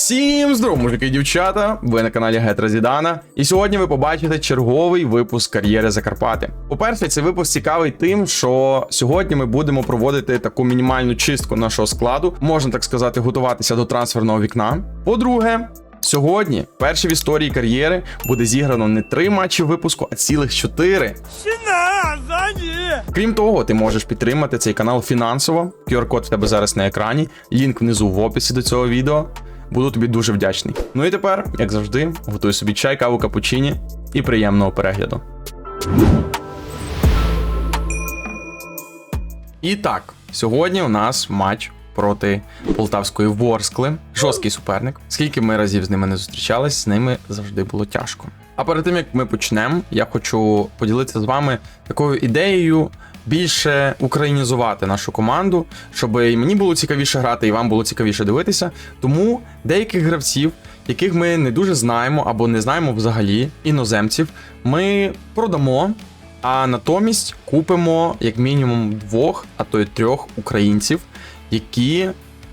Всім здоров, мужики і дівчата! Ви на каналі Гетра Зідана. І сьогодні ви побачите черговий випуск кар'єри Закарпати. По-перше, цей випуск цікавий тим, що сьогодні ми будемо проводити таку мінімальну чистку нашого складу, можна так сказати, готуватися до трансферного вікна. По-друге, сьогодні, перший в історії кар'єри, буде зіграно не три матчі випуску, а цілих чотири. Крім того, ти можеш підтримати цей канал фінансово. QR-код в тебе зараз на екрані, лінк внизу в описі до цього відео. Буду тобі дуже вдячний. Ну і тепер, як завжди, готуй собі чай, каву, капучині і приємного перегляду. І так, сьогодні у нас матч проти полтавської Ворскли. Жорсткий суперник. Скільки ми разів з ними не зустрічались, з ними завжди було тяжко. А перед тим як ми почнемо, я хочу поділитися з вами такою ідеєю більше українізувати нашу команду, щоб і мені було цікавіше грати, і вам було цікавіше дивитися. Тому деяких гравців, яких ми не дуже знаємо або не знаємо взагалі, іноземців, ми продамо. А натомість купимо як мінімум двох, а то й трьох українців, які,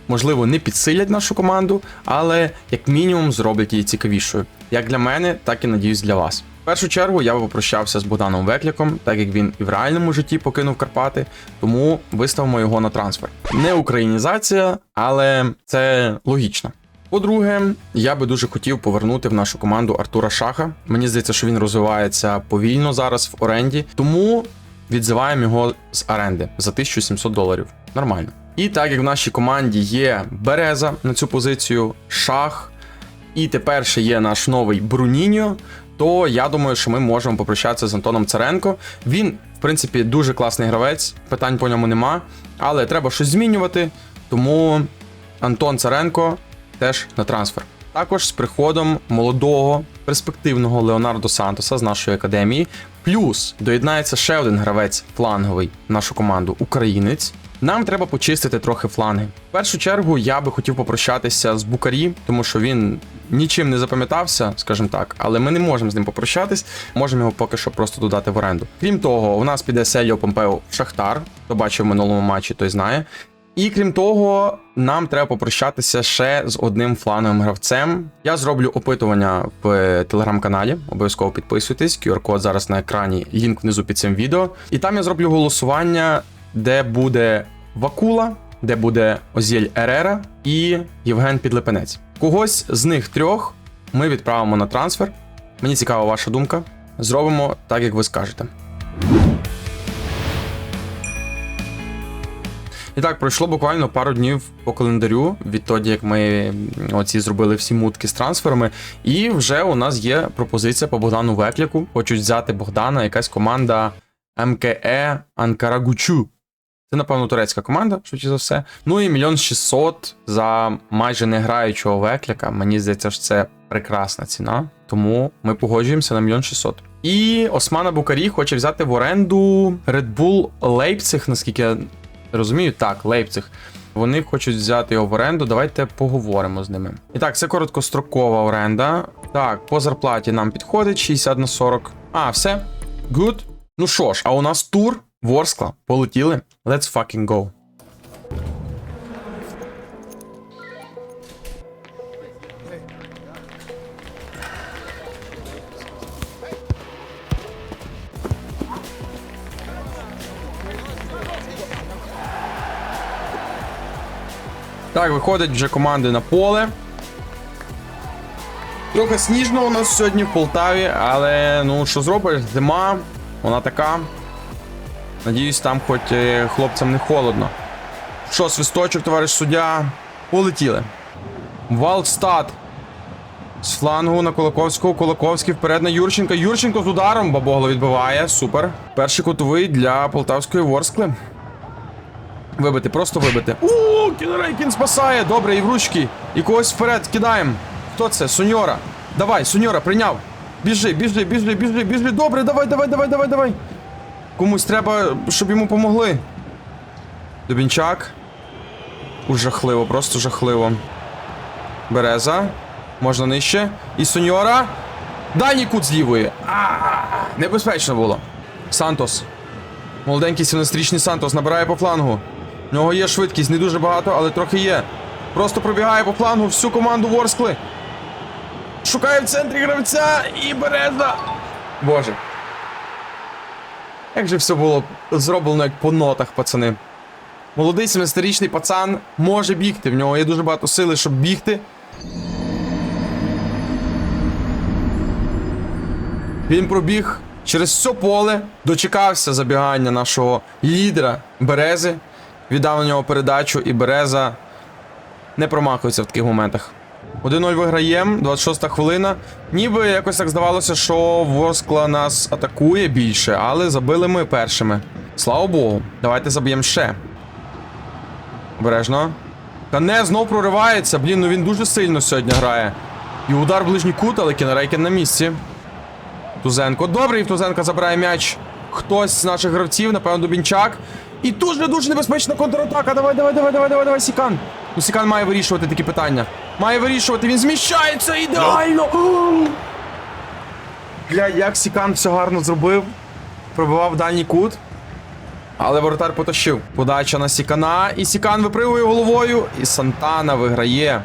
можливо, не підсилять нашу команду, але як мінімум зроблять її цікавішою. Як для мене, так і надіюсь для вас. Першу чергу я попрощався з Богданом Векляком, так як він і в реальному житті покинув Карпати, тому виставимо його на трансфер. Не українізація, але це логічно. По-друге, я би дуже хотів повернути в нашу команду Артура Шаха. Мені здається, що він розвивається повільно зараз в оренді, тому відзиваємо його з оренди за 1700 доларів. Нормально. І так як в нашій команді є Береза на цю позицію, Шах, і тепер ще є наш новий Бруніньо, то я думаю, що ми можемо попрощатися з Антоном Царенко. Він, в принципі, дуже класний гравець, питань по ньому нема, але треба щось змінювати. Тому Антон Царенко теж на трансфер. Також з приходом молодого перспективного Леонардо Сантоса з нашої академії. Плюс доєднається ще один гравець фланговий в нашу команду українець. Нам треба почистити трохи фланги. В першу чергу я би хотів попрощатися з Букарі, тому що він нічим не запам'ятався, скажімо так, але ми не можемо з ним попрощатись. Можемо його поки що просто додати в оренду. Крім того, у нас піде Селіо Помпео в Шахтар, хто бачив в минулому матчі, той знає. І крім того, нам треба попрощатися ще з одним флановим гравцем. Я зроблю опитування в телеграм-каналі. Обов'язково підписуйтесь. QR-код зараз на екрані, лінк внизу під цим відео. І там я зроблю голосування, де буде Вакула, де буде Озєль Ерера і Євген Підлепенець. Когось з них трьох ми відправимо на трансфер. Мені цікава ваша думка. Зробимо так, як ви скажете. І так, пройшло буквально пару днів по календарю відтоді, як ми оці зробили всі мутки з трансферами. І вже у нас є пропозиція по Богдану Векляку. Хочуть взяти Богдана, якась команда МКЕ Анкарагучу. Це, напевно, турецька команда, швидше за все. Ну і мільйон шістсот за майже не граючого Векляка. Мені здається, що це прекрасна ціна. Тому ми погоджуємося на мільйон шістсот. І Османа Букарі хоче взяти в оренду Red Bull Leipzig, наскільки я розумію, так, Лейпциг. Вони хочуть взяти його в оренду. Давайте поговоримо з ними. І так, це короткострокова оренда. Так, по зарплаті нам підходить 60 на 40. А, все. Good. Ну що ж, а у нас тур Ворскла. Полетіли. Let's fucking go. Так, виходять вже команди на поле. Трохи сніжно у нас сьогодні в Полтаві, але ну що зробиш, зима, вона така. Надіюсь, там хоч е, хлопцям не холодно. Що, свисточок, товариш суддя, полетіли. Валкстад. З флангу на Кулаковського. Кулаковський вперед на Юрченка. Юрченко з ударом. Бабогло відбиває. Супер. Перший кутовий для полтавської Ворскли. Вибити, просто вибити. У, Кінрейкін спасає. Добре, і в ручки. І когось вперед кидаємо. Хто це? Суньора. Давай, Суньора, прийняв. Біжи, біжи, біжи, біжи, біжи. Добре, давай, давай, давай, давай, давай. Комусь треба, щоб йому помогли. Дубінчак. Жахливо, просто жахливо. Береза. Можна нижче. І Суньора. Дальній кут з лівої. Небезпечно було. Сантос. Молоденький 17-річний Сантос набирає по флангу. В нього є швидкість, не дуже багато, але трохи є. Просто пробігає по флангу всю команду Ворскли. Шукає в центрі гравця і Береза. Боже. Як же все було зроблено як по нотах, пацани. Молодий 17-річний пацан може бігти. В нього є дуже багато сили, щоб бігти. Він пробіг через все поле, дочекався забігання нашого лідера Берези, віддав на нього передачу, і Береза не промахується в таких моментах. 1-0 виграємо, 26 хвилина. Ніби якось так здавалося, що Ворскла нас атакує більше, але забили ми першими. Слава Богу, давайте заб'ємо ще. Обережно. Кане знов проривається. Блін, ну він дуже сильно сьогодні грає. І удар в ближній кут, але Кінерейкен на місці. Тузенко. Добре, і в забирає м'яч. Хтось з наших гравців, напевно, Дубінчак. І дуже дуже небезпечна контратака. Давай, давай, давай, давай, давай, давай, Сікан. Ну, Сікан має вирішувати такі питання. Має вирішувати, він зміщається ідеально. Бля, як Сікан все гарно зробив. Пробивав дальній кут. Але воротар потащив. Подача на Сікана. І Сікан випривує головою. І Сантана виграє.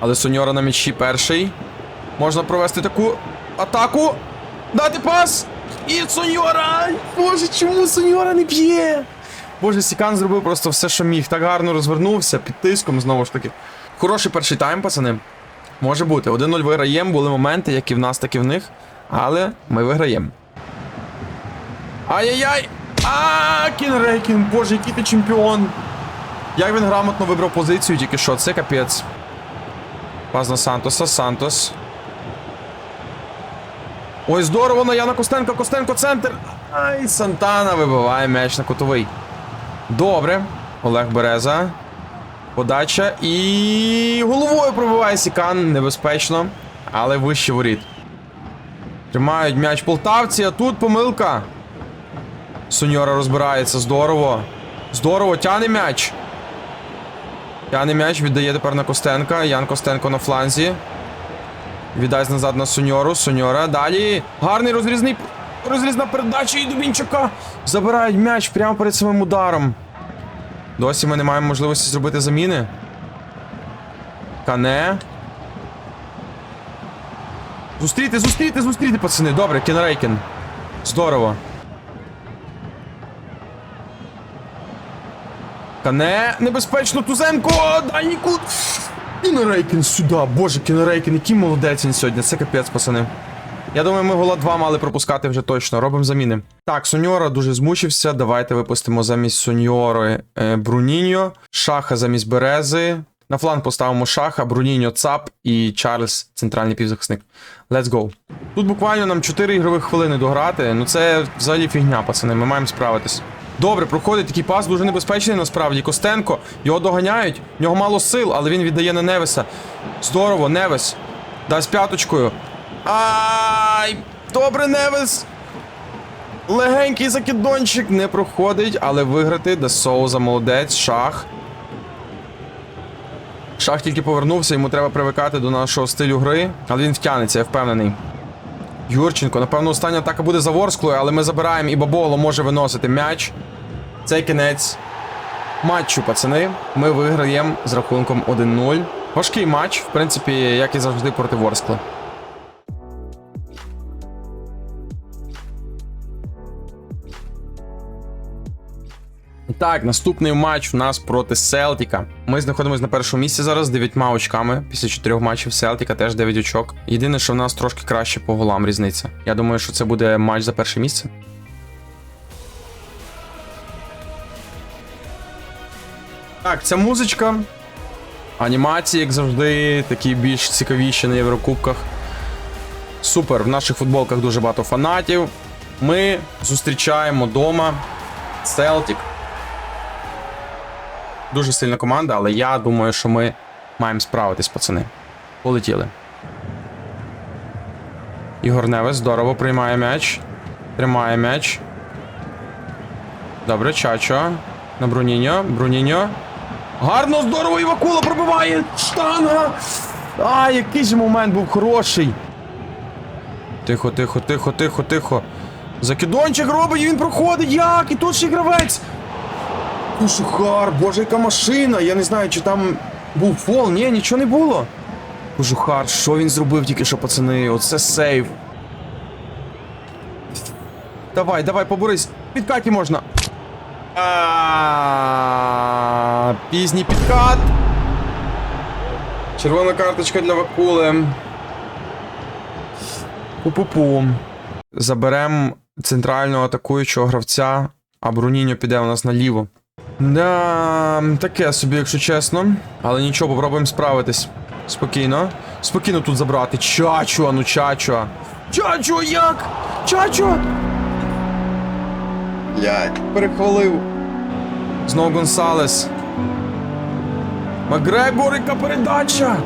Але Соньора на м'ячі перший. Можна провести таку атаку. Дати пас. І Соньора! Боже, чому Соньора не б'є? Боже, Сікан зробив просто все, що міг. Так гарно розвернувся під тиском, знову ж таки. Хороший перший тайм, пацани. Може бути. 1-0 виграємо, були моменти, як і в нас, так і в них. Але ми виграємо. Ай-яй-яй! А, Кінрейкін, боже, який ти чемпіон! Як він грамотно вибрав позицію, тільки що, це капець. Пас на Сантоса, Сантос. Ой, здорово, на Яна Костенко, Костенко, центр. Ай, Сантана вибиває м'яч на кутовий. Добре. Олег Береза. Подача і головою пробиває Сікан. Небезпечно, але вище воріт. Тримають м'яч полтавці, а тут помилка. Суньора розбирається здорово. Здорово, тяне м'яч. Тяне м'яч, віддає тепер на Костенка. Ян Костенко на фланзі. Віддасть назад на Суньору. Суньора. Далі. Гарний розрізний. Розрізна передача і Дубінчука. Забирають м'яч прямо перед самим ударом. Досі ми не маємо можливості зробити заміни. Кане. Зустріти, зустріти, зустріти, пацани. Добре, Кінрейкен. Здорово. Кане, небезпечно, Тузенко, дальній кут. Кінерейкін сюди. Боже, Кінерейкін, який молодець він сьогодні. Це капець, пацани. Я думаю, ми гола 2 мали пропускати вже точно. Робимо заміни. Так, Соньора дуже змучився. Давайте випустимо замість Соньори е, Бруніньо, Шаха замість Берези. На фланг поставимо Шаха, Бруніньо Цап і Чарльз, центральний півзахисник. Let's go. Тут буквально нам 4 ігрових хвилини дограти. Ну це взагалі фігня, пацани. Ми маємо справитись. Добре, проходить такий пас, дуже небезпечний насправді. Костенко. Його доганяють. В нього мало сил, але він віддає на Невеса. Здорово, Невес. Дасть п'яточкою. Ай! Добре, Невес! Легенький закидончик не проходить, але виграти де Соуза молодець, шах. Шах тільки повернувся, йому треба привикати до нашого стилю гри, але він втягнеться, я впевнений. Юрченко, напевно, остання атака буде за Ворсклою, але ми забираємо і Баболо може виносити м'яч. Це кінець матчу, пацани. Ми виграємо з рахунком 1-0. Важкий матч, в принципі, як і завжди проти Ворскли. Так, наступний матч у нас проти Селтіка. Ми знаходимося на першому місці зараз з 9 очками. Після 4 матчів Селтіка теж 9 очок. Єдине, що в нас трошки краще по голам різниця. Я думаю, що це буде матч за перше місце. Так, ця музичка. Анімації, як завжди, такі більш цікавіші на Єврокубках. Супер, в наших футболках дуже багато фанатів. Ми зустрічаємо дома Селтік. Дуже сильна команда, але я думаю, що ми маємо справитись, пацани. Полетіли. Ігор Невес здорово приймає м'яч. Тримає м'яч. Добре, Чачо. На Бруніньо. Бруніньо. Гарно, здорово, Івакула пробиває! Штанга! А, який же момент був хороший. Тихо, тихо, тихо, тихо, тихо. Закидончик робить, він проходить. Як? І тут ще гравець. Кушухар, боже, яка машина! Я не знаю, чи там був фол. Ні, нічого не було. Кожухар, що він зробив тільки що, пацани? Оце сейв. Давай, давай, поборись. Підкаті можна. Пізній підкат. Червона карточка для Вакули. Пу-пу-пу. Заберем центрального атакуючого гравця, а Бруніньо піде у нас наліво. Да, таке собі, якщо чесно. Але нічого, попробуємо справитись. Спокійно. Спокійно тут забрати. Чачо, ну чачо. Чачо, як? Чачо! Блять, перехвалив. Знову Гонсалес. Макгрегор, яка передача!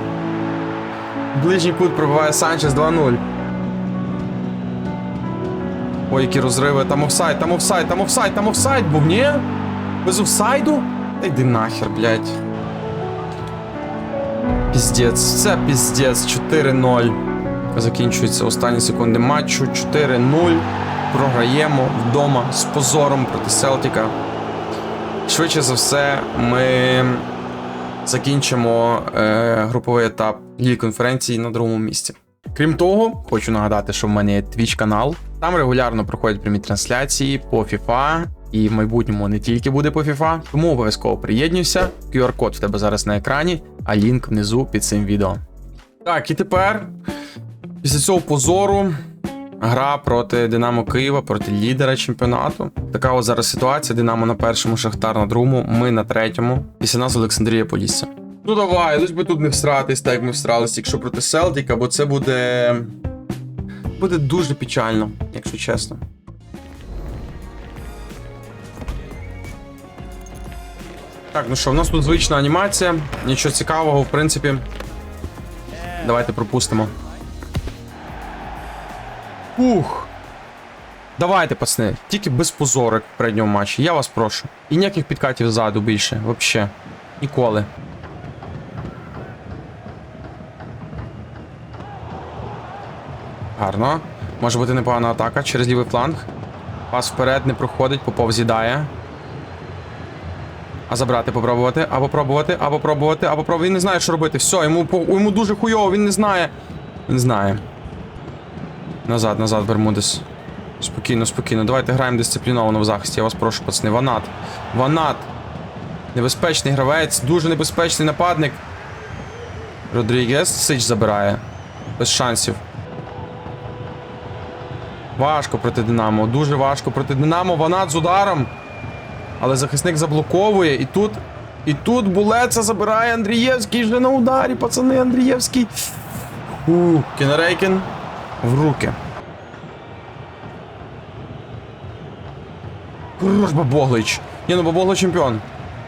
Ближній кут пробиває Санчес 2-0. Ой, які розриви, там офсайд, там офсайд, там офсайд, там офсайд був, ні? Без офсайду? Та йди нахер, блядь. Піздець, це піздець, 4-0. Закінчуються останні секунди матчу. 4-0. Програємо вдома з позором проти Селтіка. Швидше за все, ми закінчимо е, груповий етап Ліги конференції на другому місці. Крім того, хочу нагадати, що в мене є Twitch канал. Там регулярно проходять прямі трансляції по FIFA, і в майбутньому не тільки буде по FIFA, тому обов'язково приєднуйся. QR-код в тебе зараз на екрані, а лінк внизу під цим відео. Так, і тепер, після цього позору, гра проти Динамо Києва, проти лідера чемпіонату. Така от зараз ситуація: Динамо на першому, Шахтар на другому, ми на третьому. Після нас Олександрія Полісся. Ну давай, лиш би тут не всратись, так як ми всрались, якщо проти Селтіка, бо це буде. Буде дуже печально, якщо чесно. Так, ну що, в нас тут звична анімація, нічого цікавого, в принципі. Давайте пропустимо. Ух. Давайте, пацани, тільки без позорик в передньому матчі, я вас прошу. І ніяких підкатів ззаду більше, вообще. Ніколи. Гарно. Може бути непогана атака через лівий фланг. Пас вперед не проходить, Попов з'їдає. А забрати попробувати, або пробувати, або пробувати, або пробувати. Він не знає, що робити. Все, йому, йому дуже хуйово, він не знає. Він знає. Назад, назад, Бермудес. Спокійно, спокійно. Давайте граємо дисципліновано в захисті. Я вас прошу, пацани. Ванат. Ванат. Небезпечний гравець, дуже небезпечний нападник. Родрігес Сич забирає. Без шансів. Важко проти Динамо. Дуже важко проти Динамо. Ванат з ударом. Але захисник заблоковує. І тут. І тут Булеца забирає Андрієвський вже на ударі, пацани, Андрієвський. У, Кінерейкін в руки. Бабоглич. Ні, ну Бабогло чемпіон.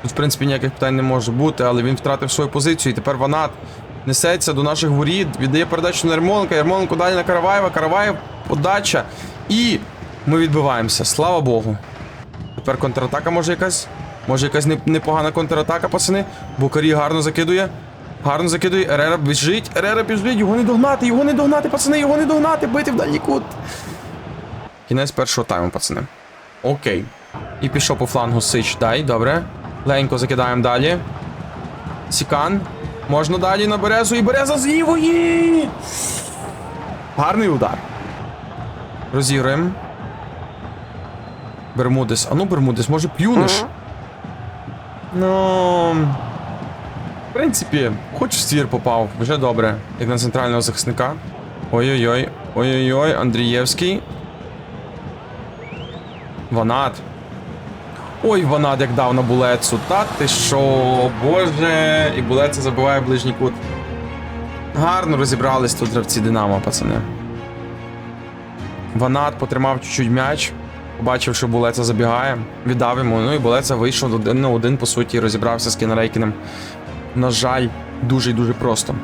Тут, в принципі, ніяких питань не може бути, але він втратив свою позицію. І тепер Ванат несеться до наших воріт, віддає передачу на Ярмоленка. Ярмоленко далі на Караваєва. Караваєв подача. І ми відбиваємося. Слава Богу. Тепер контратака може якась. Може якась непогана контратака, пацани. Букарі гарно закидує. Гарно закидує. Ерера біжить. Ерера біжить. Його не догнати, його не догнати, пацани, його не догнати, бити в дальній кут. Кінець першого тайму, пацани. Окей. І пішов по флангу Сич. Дай, добре. Легенько закидаємо далі. Сікан. Можна далі на березу і береза з лівої. Гарний удар. Розіграємо. Бермудес. А ну, Бермудес, може плюнеш? Ну. В принципі, хоч в ствір попав, вже добре. Як на центрального захисника. Ой-ой-ой. Ой-ой-ой, Андрієвський. Ванат. Ой, Ванат як дав на булецу. Та ти що, боже, і булеца забиває ближній кут. Гарно розібрались тут гравці Динамо, пацани. Ванат потримав чуть-чуть м'яч, побачив, що булеця забігає, віддав йому. Ну і булеця вийшов один на один, по суті, розібрався з Кінерейкіним. На жаль, дуже і дуже просто.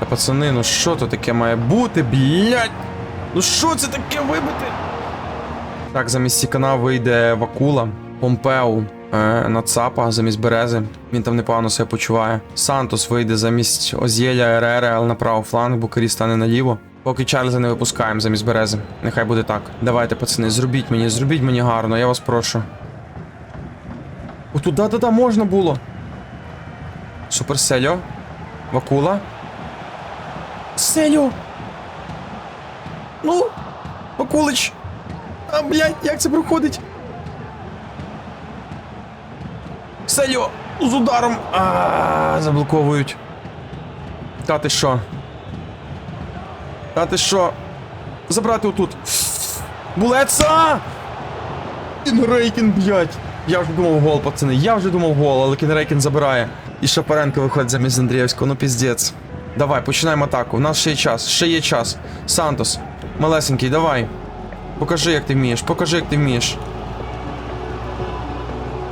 Та пацани, ну що то таке має бути, блядь? Ну що це таке вибити? Так, замість Сікана вийде Вакула, Помпеу на Цапа замість Берези. Він там непогано себе почуває. Сантос вийде замість Озєля але на правий фланг, Букарі стане наліво. Поки Чарльза не випускаємо замість берези. Нехай буде так. Давайте, пацани, зробіть мені, зробіть мені гарно, я вас прошу. Отут, да-да-да, можна було. Супер Сельо. Вакула. Сельо! Ну, Вакулич! А, блядь, як це проходить? Сельо! З ударом! А, заблоковують. Та ти що? Та ти що? Забрати отут. Булеца! Кінрейкін, блядь. Я вже думав гол, пацани. Я вже думав гол, але Кінрейкін забирає. І Шапаренко виходить замість Андрієвського, ну піздець. Давай, починаємо атаку. У нас ще є час, ще є час. Сантос, малесенький, давай. Покажи, як ти вмієш, покажи, як ти вмієш.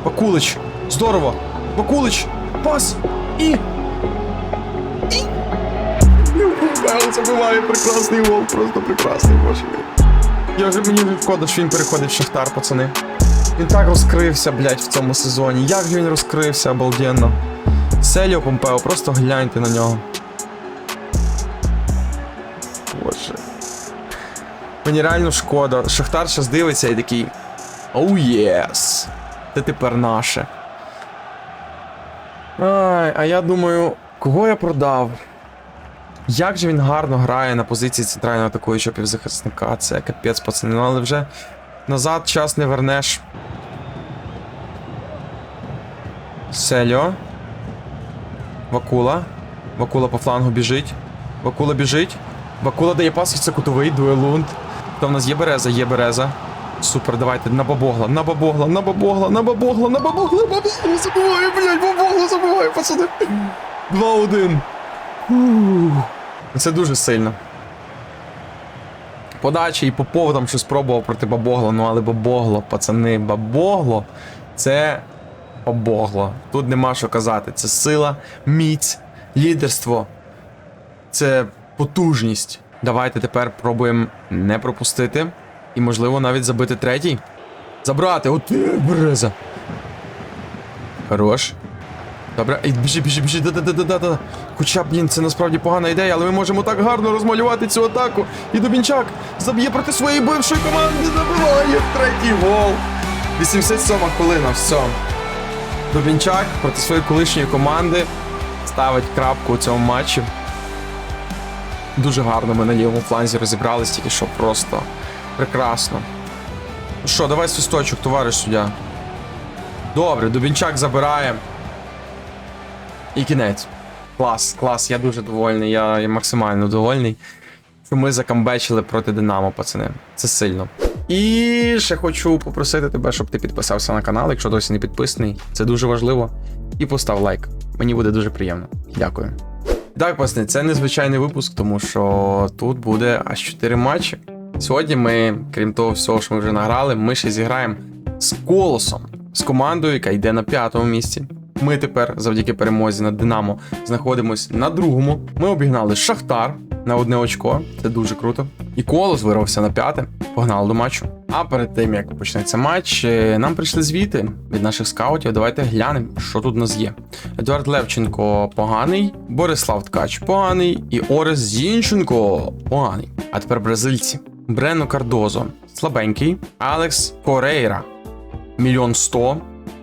Бакулич, здорово. Бакулич, пас і. І. Бел забиває прекрасний гол, просто прекрасний, боже. Я вже мені шкода, що він переходить в Шахтар, пацани. Він так розкрився, блядь, в цьому сезоні. Як же він розкрився, обалденно. Селіо Помпео, просто гляньте на нього. Боже. Мені реально шкода. Шахтар щас дивиться і такий. Оу єс. Це тепер наше. Ай, а я думаю, кого я продав? Як же він гарно грає на позиції центрального атакуючого півзахисника. Це капець, пацани. Ну але вже назад час не вернеш. Сельо. Вакула. Вакула по флангу біжить. Вакула біжить. Вакула дає пас, це кутовий, дуелунд. Та в нас є береза, є береза. Супер, давайте на бабогла, на бабогла, на бабогла, на бабогла, на бабогла, бабогла, забуваю, блядь, бабогла забуваю, пацани. 2-1. Це дуже сильно. Подача і Попов там щось пробував проти Бабогла, ну але Бабогло, пацани, Бабогло це Бабогло. Тут нема що казати. Це сила, міць, лідерство. Це потужність. Давайте тепер пробуємо не пропустити. І, можливо, навіть забити третій. Забрати! От ти, береза. Хорош. Добре, біжи, біжи, біжи, да-да-да-да-да. Хоча, блін, це насправді погана ідея, але ми можемо так гарно розмалювати цю атаку. І Дубінчак заб'є проти своєї бившої команди, забиває третій гол. 87 хвилина, все. Дубінчак проти своєї колишньої команди ставить крапку у цьому матчі. Дуже гарно ми на лівому фланзі розібрались, тільки що просто прекрасно. Ну що, давай свисточок, товариш суддя. Добре, Дубінчак забирає. І кінець. Клас, клас, я дуже довольний, я, я максимально довольний. Що ми закамбечили проти Динамо, пацани. Це сильно. І ще хочу попросити тебе, щоб ти підписався на канал, якщо досі не підписаний. Це дуже важливо. І постав лайк. Мені буде дуже приємно. Дякую. Так, пацани, це незвичайний випуск, тому що тут буде аж 4 матчі. Сьогодні ми, крім того всього, що ми вже награли, ми ще зіграємо з колосом, з командою, яка йде на п'ятому місці. Ми тепер, завдяки перемозі над Динамо, знаходимось на другому. Ми обігнали Шахтар на одне очко. Це дуже круто. І колос вирвався на п'яте. Погнали до матчу. А перед тим як почнеться матч, е, нам прийшли звіти від наших скаутів. Давайте глянемо, що тут у нас є. Едуард Левченко поганий, Борислав Ткач поганий і Орес Зінченко поганий. А тепер бразильці. Брено Кардозо слабенький, Алекс Корейра мільйон сто.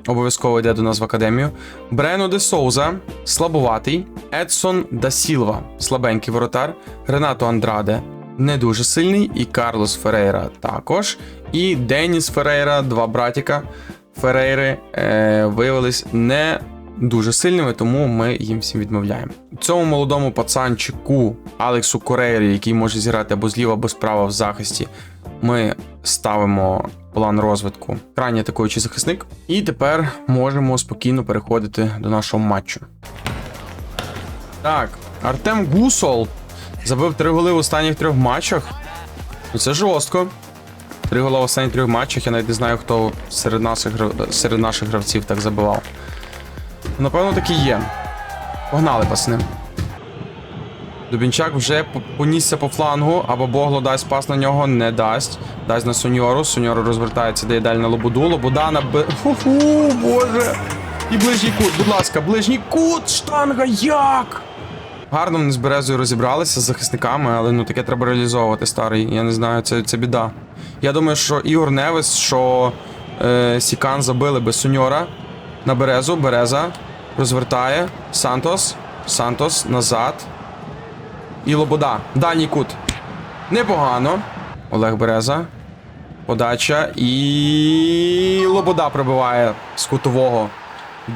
Обов'язково йде до нас в академію. Брено де Соуза, слабуватий. Едсон да Сілва, слабенький воротар. Ренато Андраде, не дуже сильний. І Карлос Ферейра також. І Деніс Ферейра, два братіка Ферейри е, виявились не дуже сильними, тому ми їм всім відмовляємо. Цьому молодому пацанчику Алексу Корейрі, який може зіграти або зліва, або справа в захисті, ми ставимо план розвитку крайній атакуючий захисник. І тепер можемо спокійно переходити до нашого матчу. Так, Артем Гусол забив три голи в останніх трьох матчах. Ну, Це жорстко. Три гола в останніх трьох матчах. Я навіть не знаю, хто серед наших, серед наших гравців так забивав. Напевно, таки є. Погнали, пацани. Дубінчак вже понісся по флангу, або Богло дасть пас на нього, не дасть. Дасть на Суньору. Суньору розвертається, дає далі на Лобуду. Лобуда на Б. Фу-фу, боже. І ближній кут, будь ласка, ближній кут, штанга, як? Гарно вони з Березою розібралися з захисниками, але ну таке треба реалізовувати, старий. Я не знаю, це, це біда. Я думаю, що Ігор Невес, що е, Сікан забили без Суньора на Березу. Береза розвертає. Сантос. Сантос назад. І Лобода. Дальній кут. Непогано. Олег Береза. Подача. І Лобода пробиває з кутового.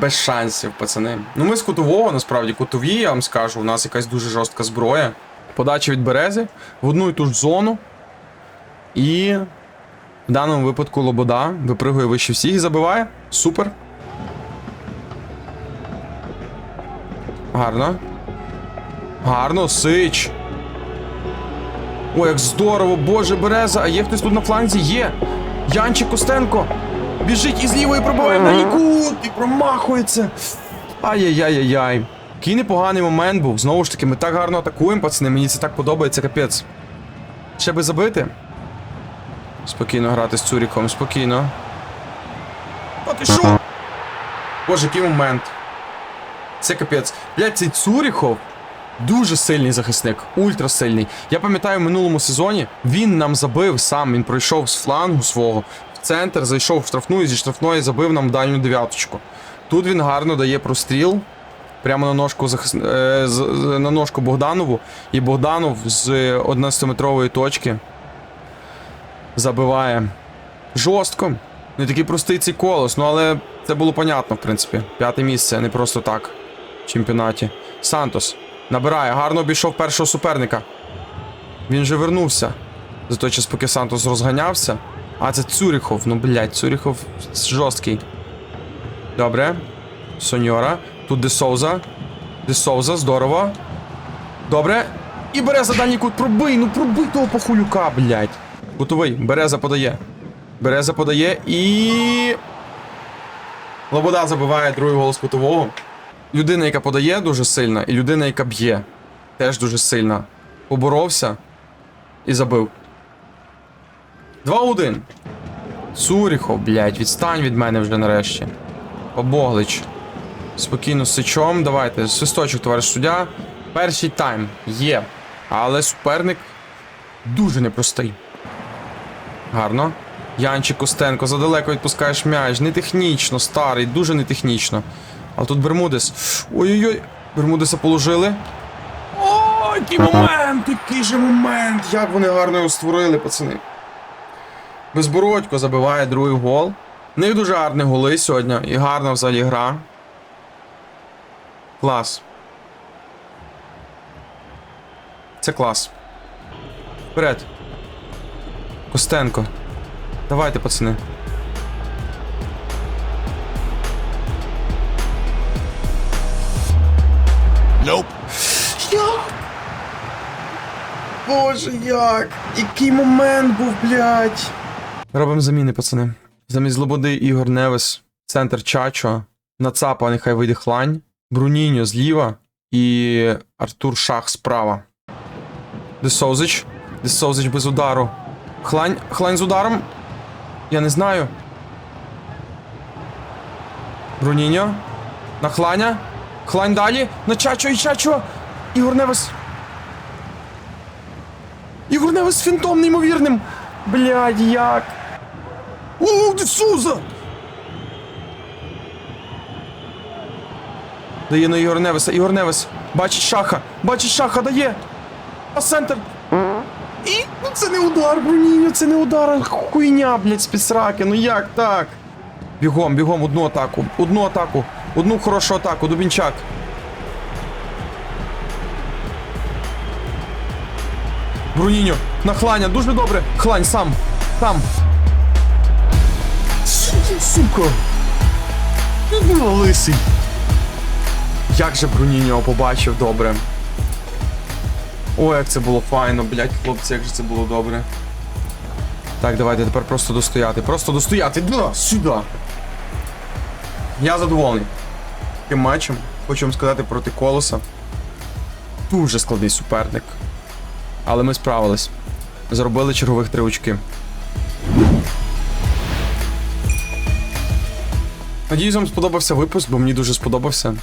Без шансів, пацани. Ну, ми з кутового, насправді, кутові, я вам скажу. У нас якась дуже жорстка зброя. Подача від берези в одну і ту ж зону. І в даному випадку Лобода випригує вище всіх і забиває. Супер. Гарно. Гарно, сич. Ой, як здорово, боже, береза. А є хтось тут на фланзі? Є. Янчик Костенко. Біжить із лівої пробиває на Нікут і промахується. Ай-яй-яй-яй-яй. Який непоганий момент був. Знову ж таки, ми так гарно атакуємо, пацани. Мені це так подобається, капець. Ще би забити. Спокійно грати з Цуріком, спокійно. А ти що? Боже, який момент. Це капець. Блять, цей Цуріхов дуже сильний захисник, ультра сильний. Я пам'ятаю, в минулому сезоні він нам забив сам, він пройшов з флангу свого в центр, зайшов в штрафну і зі штрафної забив нам дальню дев'яточку. Тут він гарно дає простріл. Прямо на ножку захис... е, на ножку Богданову. І Богданов з 11-метрової точки забиває. Жорстко. Не такий простий цей колос, ну але це було понятно, в принципі. П'яте місце, не просто так. Чемпіонаті. Сантос набирає, гарно обійшов першого суперника. Він же вернувся. За той час, поки Сантос розганявся. А, це Цюріхов. Ну, блядь, Цюріхов жорсткий. Добре. Соньора. Тут Десоуза. Десоуза, здорово. Добре. І Береза дальній кут. Пробий, ну пробий того похулюка, блядь. Кутовий. Береза подає. Береза подає і. Лобода забиває другий гол з кутового. Людина, яка подає, дуже сильна, і людина, яка б'є, теж дуже сильна. Поборовся і забив. 2-1. Цуріхов, блядь, відстань від мене вже нарешті. Побоглич. Спокійно з сичом. Давайте. Свисточок, товариш суддя. Перший тайм є. Але суперник дуже непростий. Гарно. Янчик Костенко, задалеко відпускаєш м'яч. Не технічно, старий, дуже нетехнічно. А тут Бермудес. Ой-ой-ой. Бермудеса положили. О, який момент! Який же момент! Як вони гарно його створили, пацани. Безбородько забиває другий гол. В них дуже гарні голи сьогодні. І гарна взагалі гра. Клас. Це клас. Вперед. Костенко. Давайте, пацани. Nope. Як? Боже, як? Який момент був, блядь. Робимо заміни, пацани. Замість Лободи Ігор Невес, центр Чачо, на ЦАПа нехай вийде хлань, Бруніньо зліва і Артур Шах справа. Десоузич. Десоузич без удару. Хлань, хлань з ударом. Я не знаю. Бруніньо. На хланя. Хлань далі. На Чачо і Чачо. Ігор Невес. Ігор Невес фінтом неймовірним. Блядь, як? О, Десуза! Дає на Ігор Невеса. Ігор Невес. Бачить шаха. Бачить шаха, дає. А центр. І ну це не удар, Бруніньо, це не удар. Хуйня, блядь, з. Ну як так? Бігом, бігом, одну атаку. Одну атаку. Одну хорошу атаку, Дубінчак. Бруніньо, на хланя, дуже добре. Хлань, сам. Сам. Сука. Ну, лисий. Як же Бруніньо побачив добре. Ой, як це було файно, блядь, хлопці, як же це було добре. Так, давайте тепер просто достояти. Просто достояти. Да, сюди. Я задоволений. Таким матчем. Хочу вам сказати проти колоса. Дуже складний суперник. Але ми справились. Заробили чергових три очки. Надіюсь, вам сподобався випуск, бо мені дуже сподобався.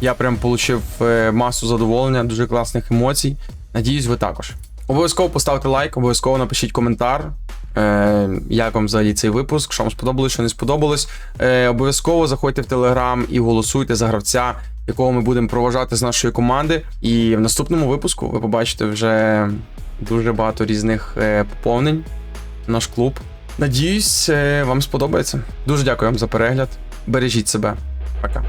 Я прям получив е, масу задоволення, дуже класних емоцій. Надіюсь, ви також. Обов'язково поставте лайк, обов'язково напишіть коментар. Е, як вам взагалі цей випуск, що вам сподобалось, що не сподобалось. Е, обов'язково заходьте в Телеграм і голосуйте за гравця, якого ми будемо проважати з нашої команди. І в наступному випуску ви побачите вже дуже багато різних е, поповнень наш клуб. Надіюсь, е, вам сподобається. Дуже дякую вам за перегляд. Бережіть себе. Пока.